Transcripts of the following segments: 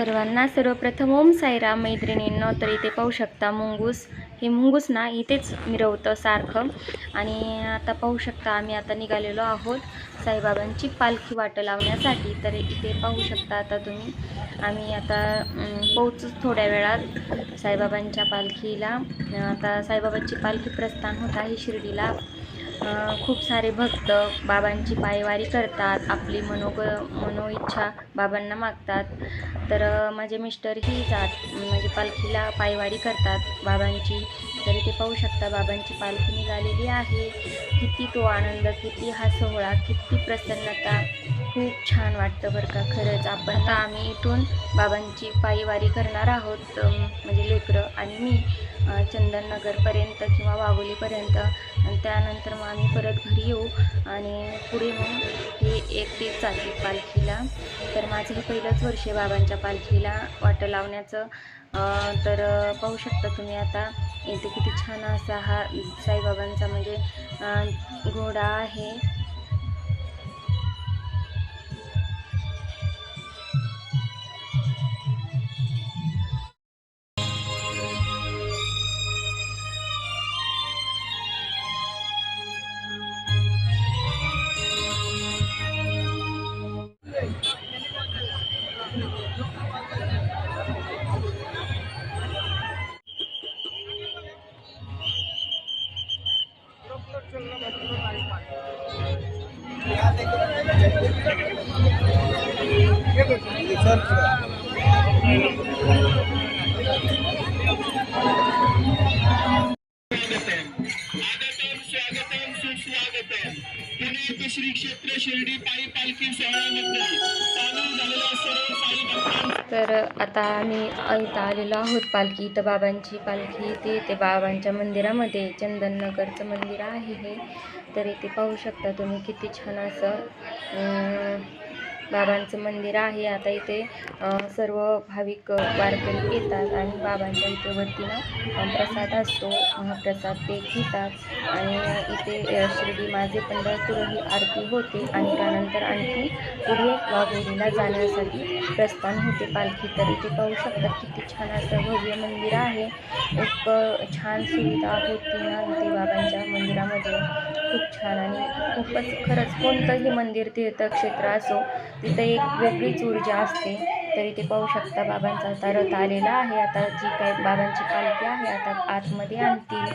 सर्वांना सर्वप्रथम ओम साईराम मैत्रिणींनो तर इथे पाहू शकता मुंगूस. हे मुंगूस ना इथेच मिरवतं सारखं. आणि आता पाहू शकता आम्ही आता निघालेलो आहोत साईबाबांची पालखी वाट लावण्यासाठी. तर इथे पाहू शकता आता तुम्ही. आम्ही आता अं, पोहोचूच थोड्या वेळात साईबाबांच्या पालखीला. आता साईबाबांची पालखी प्रस्थान होत आहे शिर्डीला. खूप सारे भक्त बाबांची पायवारी करतात आपली मनोग मनोइच्छा बाबांना मागतात. तर माझे मिस्टरही जात म्हणजे पालखीला पायवारी करतात बाबांची. तर इथे पाहू शकता बाबांची पालखी निघालेली आहे. किती तो आनंद किती हा सोहळा किती प्रसन्नता. खूप छान वाटतं बरं का. खरंच आपण आता आम्ही इथून बाबांची पायीवारी करणार आहोत म्हणजे लेकरं आणि मी चंदननगरपर्यंत किंवा वाघोलीपर्यंत. आणि त्यानंतर मग आम्ही परत घरी येऊ आणि पुढे मग हे एकटीच चालते पालखीला. तर माझं हे पहिलंच वर्ष आहे बाबांच्या पालखीला वाटं लावण्याचं. तर पाहू शकता तुम्ही आता इथे किती छान असा हा साईबाबांचा म्हणजे घोडा आहे. स्वागतम पुणे श्री क्षेत्र शिर्डी पायी पालखी सोहळ्यामध्ये सामील झालेल्या सर्व साई भक्तांचं तर आता आम्ही इथं आलेलो आहोत पालखी इथं बाबांची पालखी इथे. ते बाबांच्या मंदिरामध्ये चंदननगरचं मंदिर आहे हे. तर इथे पाहू शकता तुम्ही किती छान असं बाबांचं मंदिर आहे. आता इथे सर्व भाविक वारकरी येतात आणि बाबांच्या इथे वतीनं प्रसाद असतो. महाप्रसाद ते घेतात. आणि इथे शिर्डी माझे पंढरपूर ही आरती होते. आणि त्यानंतर आणखी पुढे वाघोरीला जाण्यासाठी प्रस्थान होते. पालखी तर इथे पाहू शकतात. किती छान असं भव्य मंदिर आहे. एक छान सुविधा होती ना बाबांच्या मंदिरामध्ये. खूप छान आणि खूपच खरंच कोणतंही मंदिर तीर्थक्षेत्र असो तिथं एक वेगळीच ऊर्जा असते. तर इथे पाहू शकता बाबांचा आता रथ आलेला आहे. आता जी काही बाबांची पालखी आहे आता आतमध्ये आणतील.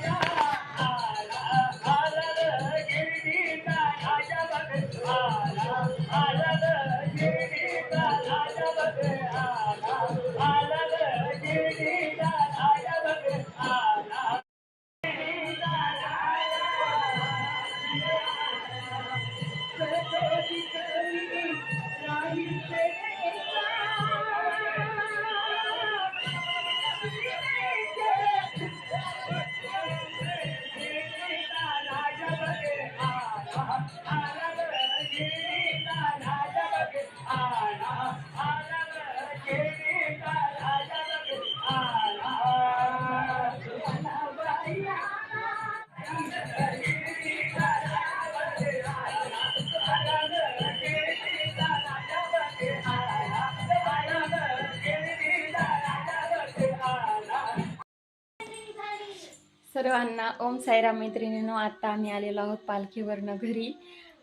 सर्वांना ओम साईराम मैत्रिणीनं आत्ता आम्ही आलेलो आहोत पालखीवरनं घरी.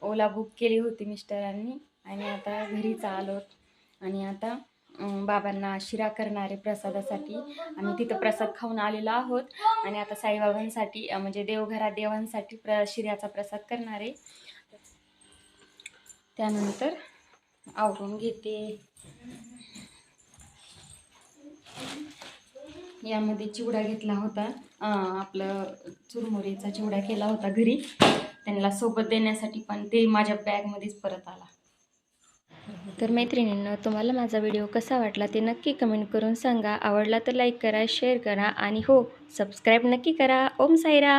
ओला बुक केली होती मिस्टरांनी आणि आता घरीच आलो. आणि आता बाबांना शिरा करणारे प्रसादासाठी आम्ही तिथं प्रसाद खाऊन आलेलो आहोत. आणि आता साईबाबांसाठी म्हणजे देवघरात देवांसाठी प्र शिऱ्याचा प्रसाद करणारे. त्यानंतर आवरून घेते. यामध्ये चिवडा घेतला होता. आपलं चुरमुरीचा चिवडा केला होता घरी. त्यांना सोबत देण्यासाठी पण ते माझ्या बॅगमध्येच परत आला. तर मैत्रिणींनो तुम्हाला माझा व्हिडिओ कसा वाटला ते नक्की कमेंट करून सांगा. आवडला तर लाईक करा शेअर करा आणि हो सबस्क्राईब नक्की करा. ओम साईरा